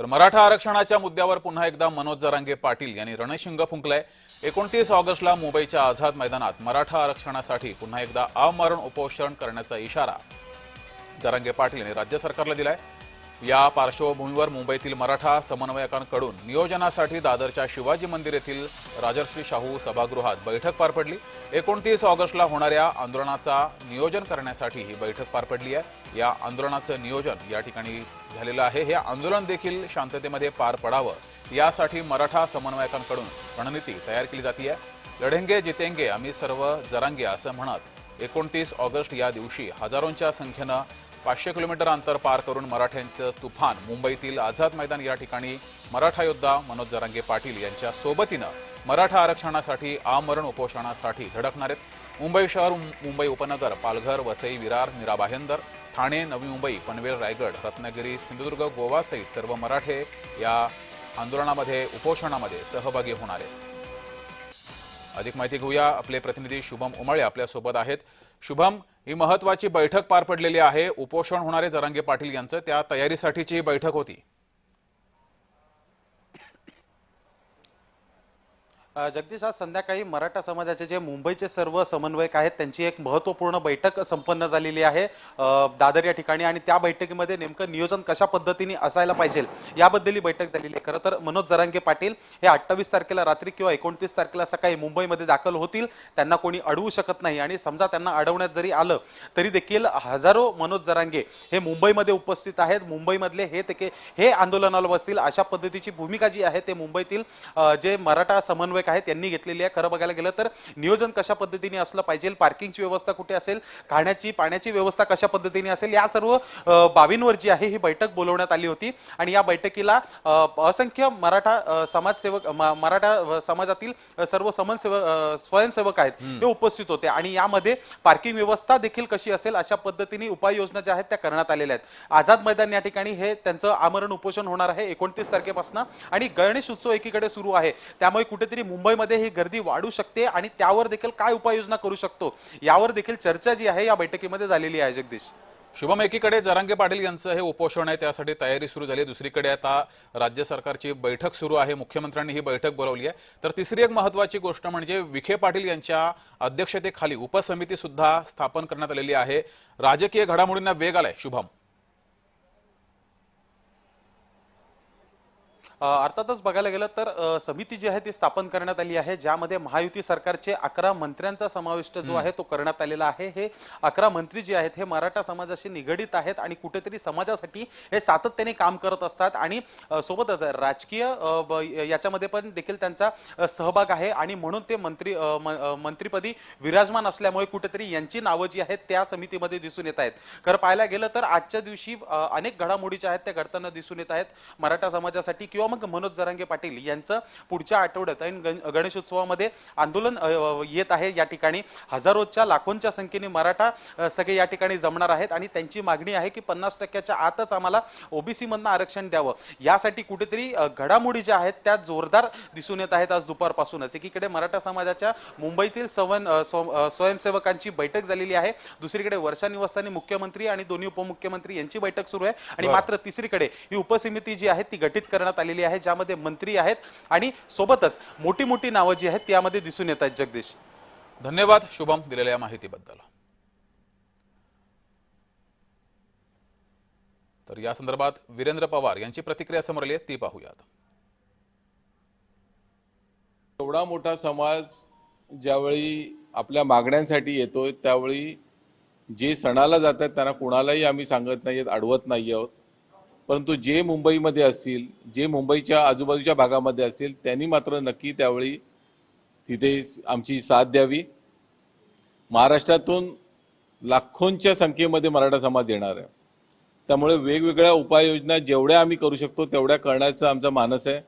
तर मराठा आरक्षणाच्या मुद्द्यावर पुन्हा एकदा मनोज जरांगे पाटील यांनी रणशिंग फुंकलाय. एकोणतीस ऑगस्टला मुंबईच्या आझाद मैदानात मराठा आरक्षणासाठी पुन्हा एकदा आमरण उपोषण करण्याचा इशारा जरांगे पाटील यांनी राज्य सरकारला दिलाय. या पार्श्वभूमीवर मुंबईतील मराठा समन्वयकांकडून नियोजनासाठी दादरच्या शिवाजी मंदिर येथील राजर्षी शाहू सभागृहात बैठक पार पडली. एकोणतीस ऑगस्टला होणाऱ्या आंदोलनाचा नियोजन करण्यासाठी ही बैठक पार पडली आहे. या आंदोलनाचं नियोजन या ठिकाणी झालेलं आहे. हे आंदोलन देखील शांततेमध्ये पार पडावं यासाठी मराठा समन्वयकांकडून रणनीती तयार केली जाते लढेंगे जितेंगे आम्ही सर्व जरांगे असं म्हणत एकोणतीस ऑगस्ट या दिवशी हजारोंच्या संख्येनं पाचशे किलोमीटर अंतर पार करून मराठ्यांचं तुफान. मुंबईतील आझाद मैदान या ठिकाणी मराठा योद्धा मनोज जरांगे पाटील यांच्या सोबतीनं मराठा आरक्षणासाठी आमरण उपोषणासाठी धडकणार आहेत. मुंबई शहर मुंबई उपनगर पालघर वसई विरार मीरा भायंदर ठाणे नवी मुंबई पनवेल रायगड रत्नागिरी सिंधुदुर्ग गोवासहित सर्व मराठे या आंदोलनामध्ये उपोषणामध्ये सहभागी होणार आहेत. अधिक माहिती घेऊया. आपले प्रतिनिधी शुभम उमाळे आपल्यासोबत आहेत. शुभम ही महत्वाची बैठक पार पडलेली आहे. उपोषण होणारे जरांगे पाटील यांचं त्या तयारीसाठीची ही बैठक होती. जगदीश आज संध्याकाळी मराठा समाजाचे जे मुंबईचे सर्व समन्वयक आहेत त्यांची एक महत्त्वपूर्ण बैठक संपन्न झालेली आहे. दादर या ठिकाणी आणि त्या बैठकीमध्ये नेमकं नियोजन कशा पद्धतीने असायला पाहिजे याबद्दल ही बैठक झालेली आहे. खरं तर मनोज जरांगे पाटील हे अठ्ठावीस तारखेला रात्री किंवा एकोणतीस तारखेला सकाळी मुंबईमध्ये दाखल होतील. त्यांना कोणी अडवू शकत नाही आणि समजा त्यांना अडवण्यात जरी आलं तरी देखील हजारो मनोज जरांगे हे मुंबईमध्ये उपस्थित आहेत. मुंबईमधले हे ते हे आंदोलनाला बसतील. अशा पद्धतीची भूमिका जी आहे ते मुंबईतील जे मराठा समन्वयक आहेत त्यांनी घेतलेली आहे. खरं बघायला गेलं तर नियोजन कशा पद्धतीने असलं पाहिजे पार्किंगची व्यवस्था कुठे असेल खाण्याची पाण्याची व्यवस्था कशा पद्धतीने असेल या सर्व बाबींवर जी आहे ही बैठक बोलवण्यात आली होती. आणि या बैठकीला असंख्य मराठा समाजसेवक मराठा समाजातील सर्व समनसेवक अ, स्वयंसेवक आहेत हे उपस्थित होते. आणि यामध्ये पार्किंग व्यवस्था देखील कशी असेल अशा पद्धतीने उपाययोजना ज्या आहेत त्या करण्यात आलेल्या आहेत. आझाद मैदान या ठिकाणी हे त्यांचं आमरण उपोषण होणार आहे एकोणतीस तारखेपासून. आणि गणेश उत्सव एकीकडे सुरू आहे. त्यामुळे कुठेतरी मुंबईमध्ये ही गर्दी वाढू शकते आणि त्यावर देखील काय उपाययोजना करू शकतो? यावर देखील चर्चा जी आहे या बैठकीमध्ये झालेली आहे जगदीश. शुभम एकीकडे जरांगे पाटील यांचं हे उपोषण आहे त्यासाठी तयारी सुरू झाली आहे. दुसरीकडे आता राज्य सरकारची बैठक सुरू आहे मुख्यमंत्र्यांनी ही बैठक बोलावली आहे. तर तिसरी एक महत्वाची गोष्ट म्हणजे विखे पाटील यांच्या अध्यक्षतेखाली उपसमिती सुद्धा स्थापन करण्यात आलेली आहे. राजकीय घडामोडींना वेग आलाय. शुभम. अर्थातच बघायला गेलं तर समिती जी आहे ती स्थापन करण्यात आली आहे ज्यामध्ये महायुती सरकारचे अकरा मंत्र्यांचा समाविष्ट जो आहे तो करण्यात आलेला आहे. हे अकरा मंत्री जे आहेत हे मराठा समाजाशी निगडीत आहेत आणि कुठेतरी समाजासाठी हे सातत्याने काम करत असतात आणि सोबतच राजकीय याच्यामध्ये पण देखील त्यांचा सहभाग आहे आणि म्हणून ते मंत्री मंत्रीपदी विराजमान असल्यामुळे कुठेतरी यांची नावं जी आहेत त्या समितीमध्ये दिसून येत आहेत. खरं पाहायला गेलं तर आजच्या दिवशी अनेक घडामोडी ज्या आहेत त्या घडताना दिसून येत आहेत. मराठा समाजासाठी किंवा मग मनोज जरांगे पाटील यांचं पुढच्या आठवड्यात ऐन गण- गणेशोत्सवामध्ये आंदोलन येत आहे. या ठिकाणी हजारोच्या लाखोंच्या संख्येने मराठा सगळे या ठिकाणी जमणार आहेत आणि त्यांची मागणी आहे की पन्नास टक्क्याच्या आतच आम्हाला ओबीसी मधनं आरक्षण द्यावं. यासाठी कुठेतरी घडामोडी ज्या आहेत त्या जोरदार दिसून येत आहेत आज दुपारपासूनच. एकीकडे मराठा समाजाच्या मुंबईतील सवन स्वयंसेवकांची बैठक झालेली आहे. दुसरीकडे वर्षा निवासाने मुख्यमंत्री आणि दोन्ही उपमुख्यमंत्री यांची बैठक सुरू आहे. आणि. मात्र तिसरीकडे ही उपसमिती जी आहे ती गठीत करण्यात आलेली आहे ज्यामध्ये मंत्री आहेत आणि सोबतच मोठी मोठी नावं जी आहेत त्यामध्ये दिसून येत आहेत जगदीश. धन्यवाद. शुभम दिलेल्या माहितीबद्दल. तर या संदर्भात वीरेंद्र पवार यांची प्रतिक्रिया समोर आली आहे. ती पाहूयात. एवढा मोठा समाज ज्यावेळी आपल्या मागण्यांसाठी येतोय त्यावेळी जे सणाला जातात त्यांना कुणालाही आम्ही सांगत नाही अडवत नाही आहोत. परंतु जे मुंबईमध्ये असतील जे मुंबईच्या आजूबाजूच्या भागामध्ये असतील त्यांनी मात्र नक्की त्यावेळी तिथे आमची साथ द्यावी. महाराष्ट्रातून लाखोंच्या संख्येमध्ये मराठा समाज येणार आहे. त्यामुळे वेगवेगळ्या उपाययोजना जेवढ्या आम्ही करू शकतो तेवढ्या करण्याचा आमचा मानस आहे.